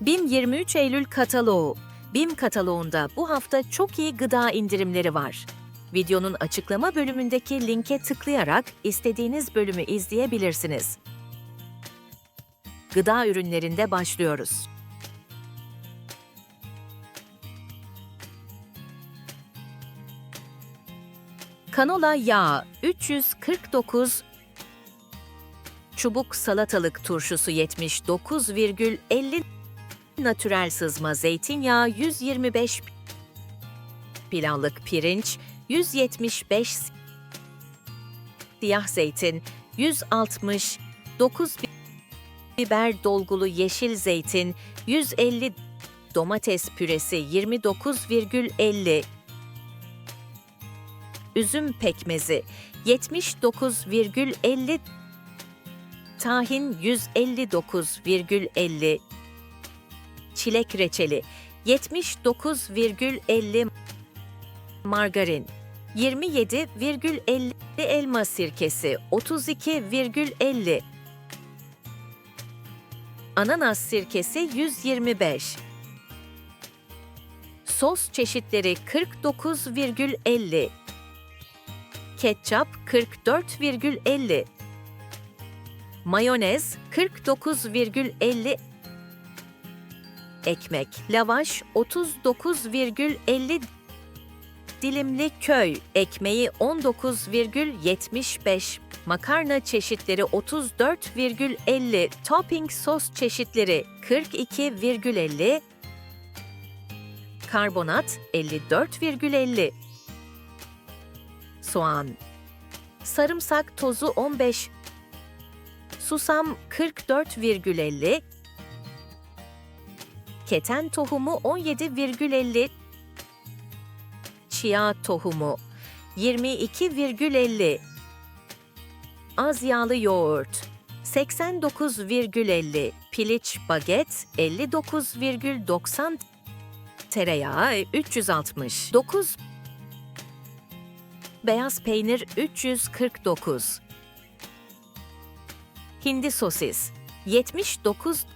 BİM 23 Eylül kataloğu. BİM kataloğunda bu hafta çok iyi gıda indirimleri var. Videonun açıklama bölümündeki linke tıklayarak istediğiniz bölümü izleyebilirsiniz. Gıda ürünlerinde başlıyoruz. Kanola yağı 349 Çubuk salatalık turşusu 79,50 Natürel sızma zeytinyağı 125 Pilavlık pirinç 175 Siyah zeytin 160 9 Biber dolgulu yeşil zeytin 150 Domates püresi 29,50 Üzüm pekmezi 79,50 Tahin 159,50 Çilek reçeli 79,50 Margarin 27,50 Elma sirkesi 32,50 Ananas sirkesi 125 Sos çeşitleri 49,50 Ketçap 44,50 Mayonez 49,50 Ekmek, lavaş 39,50 Dilimli köy ekmeği 19,75 Makarna çeşitleri 34,50 Topping sos çeşitleri 42,50 Karbonat 54,50 Soğan. Sarımsak tozu 15 Susam 44,50 Keten tohumu 17,50 Chia tohumu 22,50 Az yağlı yoğurt 89,50 Piliç baget 59,90 Tereyağı 360 9 Beyaz peynir 349 Hindi sosis 79